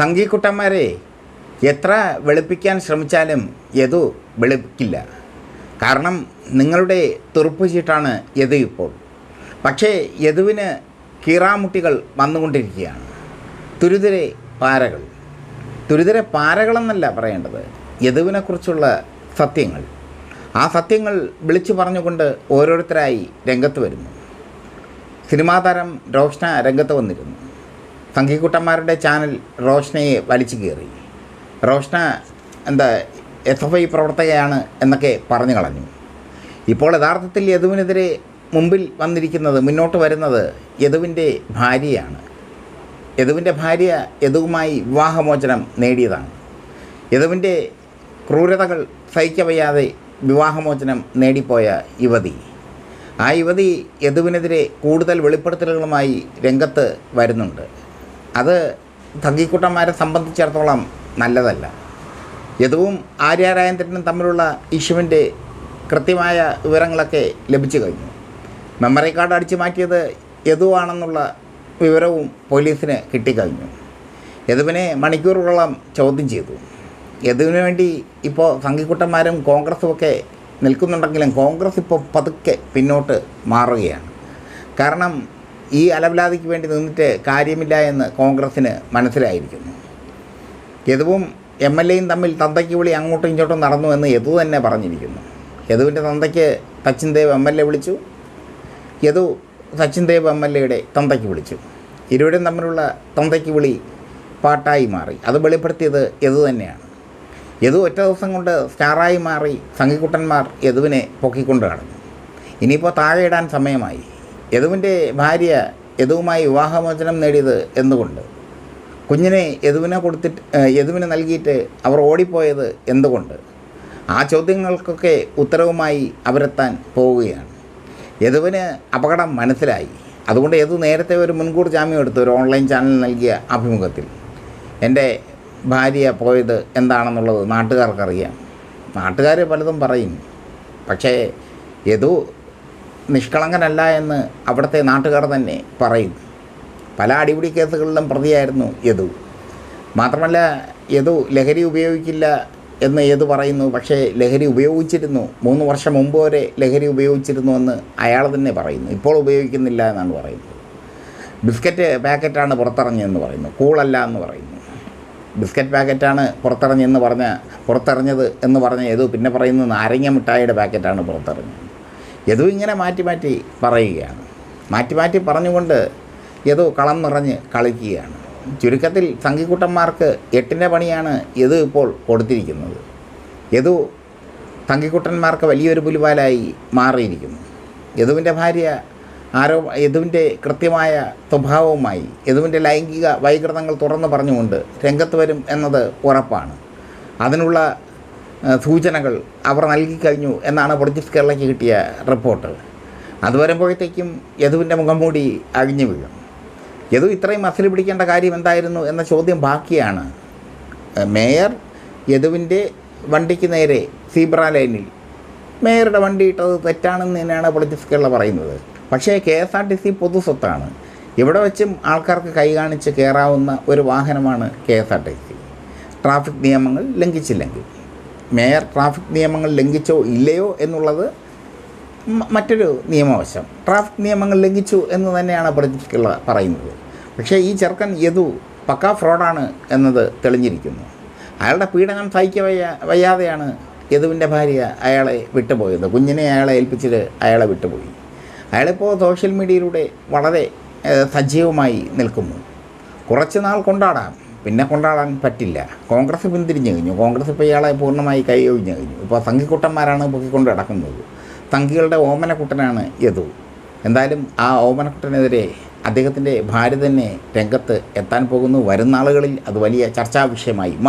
സംഘീക്കുട്ടന്മാരെ എത്ര വെളുപ്പിക്കാൻ ശ്രമിച്ചാലും യതു വെളുപ്പിക്കില്ല. കാരണം നിങ്ങളുടെ തുറുപ്പ് ചീട്ടാണ് യതു ഇപ്പോൾ. പക്ഷേ യദുവിന് കീറാമുട്ടികൾ വന്നുകൊണ്ടിരിക്കുകയാണ്. തുരുതിരെ പാരകൾ. തുരുതിരെ പാരകളെന്നല്ല പറയേണ്ടത്. യദുവിനെക്കുറിച്ചുള്ള സത്യങ്ങൾ. ആ സത്യങ്ങൾ വിളിച്ചു പറഞ്ഞുകൊണ്ട് ഓരോരുത്തരായി രംഗത്ത് വരുന്നു. സിനിമാതാരം രോഷ്ന രംഗത്ത് വന്നിരുന്നു. സംഘീക്കുട്ടന്മാരുടെ ചാനൽ റോഷ്നയെ വലിച്ചു കയറി റോഷ്ന എന്താ എസ് എഫ് ഐ പ്രവർത്തകയാണ് എന്നൊക്കെ പറഞ്ഞു കളഞ്ഞു. ഇപ്പോൾ യഥാർത്ഥത്തിൽ യദുവിനെതിരെ മുമ്പിൽ വന്നിരിക്കുന്നത് മുന്നോട്ട് വരുന്നത് യദുവിന്റെ ഭാര്യയാണ്. യദുവിന്റെ ഭാര്യ യദുവുമായി വിവാഹമോചനം നേടിയതാണ്. യദുവിന്റെ ക്രൂരതകൾ സഹിക്കവയ്യാതെ വിവാഹമോചനം നേടിപ്പോയ യുവതി. ആ യുവതി യദുവിനെതിരെ കൂടുതൽ വെളിപ്പെടുത്തലുകളുമായി രംഗത്ത് വരുന്നുണ്ട്. അത് തങ്കിക്കുട്ടന്മാരെ സംബന്ധിച്ചിടത്തോളം നല്ലതല്ല. യദുവും ആര്യാരായന്ദ്രനും തമ്മിലുള്ള ഇഷ്യുവിന്റെ കൃത്യമായ വിവരങ്ങളൊക്കെ ലഭിച്ചു കഴിഞ്ഞു. മെമ്മറി കാർഡ് അടിച്ചു മാറ്റിയത് യദുവാണെന്നുള്ള വിവരവും പോലീസിന് കിട്ടിക്കഴിഞ്ഞു. യദുവിനെ മണിക്കൂറുകളോളം ചോദ്യം ചെയ്തു. യദുവിന് വേണ്ടി ഇപ്പോൾ സംഘിക്കുട്ടന്മാരും കോൺഗ്രസും ഒക്കെ നിൽക്കുന്നുണ്ടെങ്കിലും കോൺഗ്രസ് ഇപ്പോൾ പതുക്കെ പിന്നോട്ട് മാറുകയാണ്. കാരണം ഈ അലവലാതിക്ക് വേണ്ടി നിന്നിട്ട് കാര്യമില്ല എന്ന് കോൺഗ്രസ്സിന് മനസ്സിലായിരിക്കുന്നു. യദുവും എം എൽ എയും തമ്മിൽ തന്തയ്ക്ക് വിളി അങ്ങോട്ടും ഇങ്ങോട്ടും നടന്നു എന്ന് യദു തന്നെ പറഞ്ഞിരിക്കുന്നു. യദുവിന്റെ തന്തയ്ക്ക് Sachin Dev M L A വിളിച്ചു. യദു സച്ചിൻ ദേവ് എം എൽ എയുടെ തന്തയ്ക്ക് വിളിച്ചു. ഇരുവരും തമ്മിലുള്ള തന്തയ്ക്ക് വിളി പാട്ടായി മാറി. അത് വെളിപ്പെടുത്തിയത് യദു തന്നെയാണ്. യദു ഒറ്റ ദിവസം കൊണ്ട് സ്റ്റാറായി മാറി സംഘിക്കുട്ടന്മാർ യദുവിനെ പൊക്കിക്കൊണ്ട് കടന്നു ഇനിയിപ്പോൾ താഴെ ഇടാൻ സമയമായി. യദുവിന്റെ ഭാര്യ യദുവുമായി വിവാഹമോചനം നേടിയത് എന്തുകൊണ്ട്? കുഞ്ഞിനെ യദുവിനെ കൊടുത്തിട്ട് യദുവിന് നൽകിയിട്ട് അവർ ഓടിപ്പോയത് എന്തുകൊണ്ട്? ആ ചോദ്യങ്ങൾക്കൊക്കെ ഉത്തരവുമായി അവരെത്താൻ പോവുകയാണ്. യദുവിന് അപകടം മനസ്സിലായി. അതുകൊണ്ട് യദു നേരത്തെ ഒരു മുൻകൂർ ജാമ്യം എടുത്തു ഒരു ഓൺലൈൻ ചാനൽ നൽകിയ അഭിമുഖത്തിൽ. എന്റെ ഭാര്യ പോയത് എന്താണെന്നുള്ളത് നാട്ടുകാർക്കറിയാം. നാട്ടുകാർ പലതും പറയും. പക്ഷേ യദു നിഷ്കളങ്കനല്ല എന്ന് അവിടുത്തെ നാട്ടുകാർ തന്നെ പറയും. പല അടിപിടി കേസുകളിലും പ്രതിയായിരുന്നു യദു. മാത്രമല്ല യദു ലഹരി ഉപയോഗിക്കില്ല എന്ന് യദു പറയുന്നു. പക്ഷേ ലഹരി ഉപയോഗിച്ചിരുന്നു. മൂന്ന് വർഷം മുമ്പ് വരെ ലഹരി ഉപയോഗിച്ചിരുന്നു എന്ന് അയാൾ തന്നെ പറയുന്നു. ഇപ്പോൾ ഉപയോഗിക്കുന്നില്ല എന്നാണ് പറയുന്നത്. ബിസ്ക്കറ്റ് പാക്കറ്റാണ് പുറത്തിറങ്ങിയെന്ന് പറയുന്നു. കൂളല്ല എന്ന് പറയുന്നു. ബിസ്ക്കറ്റ് പാക്കറ്റാണ് പുറത്തിറങ്ങിയെന്ന് പറഞ്ഞ പുറത്തിറങ്ങിയത് എന്ന് പറഞ്ഞ യദു പിന്നെ പറയുന്നത് നാരങ്ങ മിഠായിയുടെ പാക്കറ്റാണ് പുറത്തിറങ്ങിയത്. യദു ഇങ്ങനെ മാറ്റി മാറ്റി പറയുകയാണ്. മാറ്റി മാറ്റി പറഞ്ഞുകൊണ്ട് യദു കളം നിറഞ്ഞ് കളിക്കുകയാണ്. ചുരുക്കത്തിൽ തങ്കിക്കുട്ടന്മാർക്ക് എട്ടിന്റെ പണിയാണ് യദു ഇപ്പോൾ കൊടുത്തിരിക്കുന്നത്. യദു തങ്കിക്കുട്ടന്മാർക്ക് വലിയൊരു പുലിവാലായി മാറിയിരിക്കുന്നു. യദുവിന്റെ ഭാര്യ ആരോ യദുവിന്റെ കൃത്യമായ സ്വഭാവവുമായി യദുവിന്റെ ലൈംഗിക വൈകൃതങ്ങൾ തുറന്നു പറഞ്ഞുകൊണ്ട് രംഗത്ത് വരും എന്നത് ഉറപ്പാണ്. അതിനുള്ള സൂചനകൾ അവർ നൽകിക്കഴിഞ്ഞു എന്നാണ് പൊളിറ്റിക്സ് കേരളയ്ക്ക് കിട്ടിയ റിപ്പോർട്ട് അത് വരുമ്പോഴത്തേക്കും യദുവിന്റെ മുഖം മൂടി അഴിഞ്ഞു വീഴും. യദു ഇത്രയും മസിൽ പിടിക്കേണ്ട കാര്യം എന്തായിരുന്നു എന്ന ചോദ്യം ബാക്കിയാണ്. മേയർ യദുവിന്റെ വണ്ടിക്ക് നേരെ സീബ്ര ലൈനിൽ. മേയറുടെ വണ്ടി ഇട്ടത് തെറ്റാണെന്ന് തന്നെയാണ് പൊളിറ്റിക്സ് കേരള പറയുന്നത്. പക്ഷേ K S R T C പൊതു സ്വത്താണ്. ഇവിടെ വെച്ചും ആൾക്കാർക്ക് കൈ കാണിച്ച് കയറാവുന്ന ഒരു വാഹനമാണ് K S R T C. Traffic നിയമങ്ങൾ ലംഘിച്ചില്ലെങ്കിൽ. മേയർ ട്രാഫിക് നിയമങ്ങൾ ലംഘിച്ചോ ഇല്ലയോ എന്നുള്ളത് മറ്റൊരു നിയമവശം. ട്രാഫിക് നിയമങ്ങൾ ലംഘിച്ചു എന്ന് തന്നെയാണ് പ്രതിക്കുള്ള പറയുന്നത്. പക്ഷേ ഈ ചെറുക്കൻ യദു പക്കാ ഫ്രോഡാണ് എന്നത് തെളിഞ്ഞിരിക്കുന്നു. അയാളുടെ പീഡനം സഹിക്ക വയ്യ വയ്യാതെയാണ് യദുവിന്റെ ഭാര്യ അയാളെ വിട്ടുപോയത്. കുഞ്ഞിനെ അയാളെ ഏൽപ്പിച്ചിട്ട് അയാളെ വിട്ടുപോയി. അയാളിപ്പോൾ സോഷ്യൽ മീഡിയയിലൂടെ വളരെ സജീവമായി നിൽക്കുന്നു. കുറച്ച് നാൾ കൊണ്ടാടാം. പിന്നെ കൊണ്ടാടാൻ പറ്റില്ല. കോൺഗ്രസ് പിന്തിരിഞ്ഞു കഴിഞ്ഞു കോൺഗ്രസ് ഇപ്പോൾ ഇയാളെ പൂർണമായി കൈയൊഴിഞ്ഞു കഴിഞ്ഞു. ഇപ്പോൾ സംഘിക്കുട്ടന്മാരാണ് പൊക്കിക്കൊണ്ട് നടക്കുന്നത്. സംഘികളുടെ ഓമനക്കുട്ടനാണ് യദു. എന്തായാലും ആ ഓമനക്കുട്ടനെതിരെ അദ്ദേഹത്തിന്റെ ഭാര്യ തന്നെ രംഗത്ത് എത്താൻ പോകുന്നു. വരുന്ന ആളുകളിൽ അത് വലിയ ചർച്ചാ വിഷയമായി മാറും.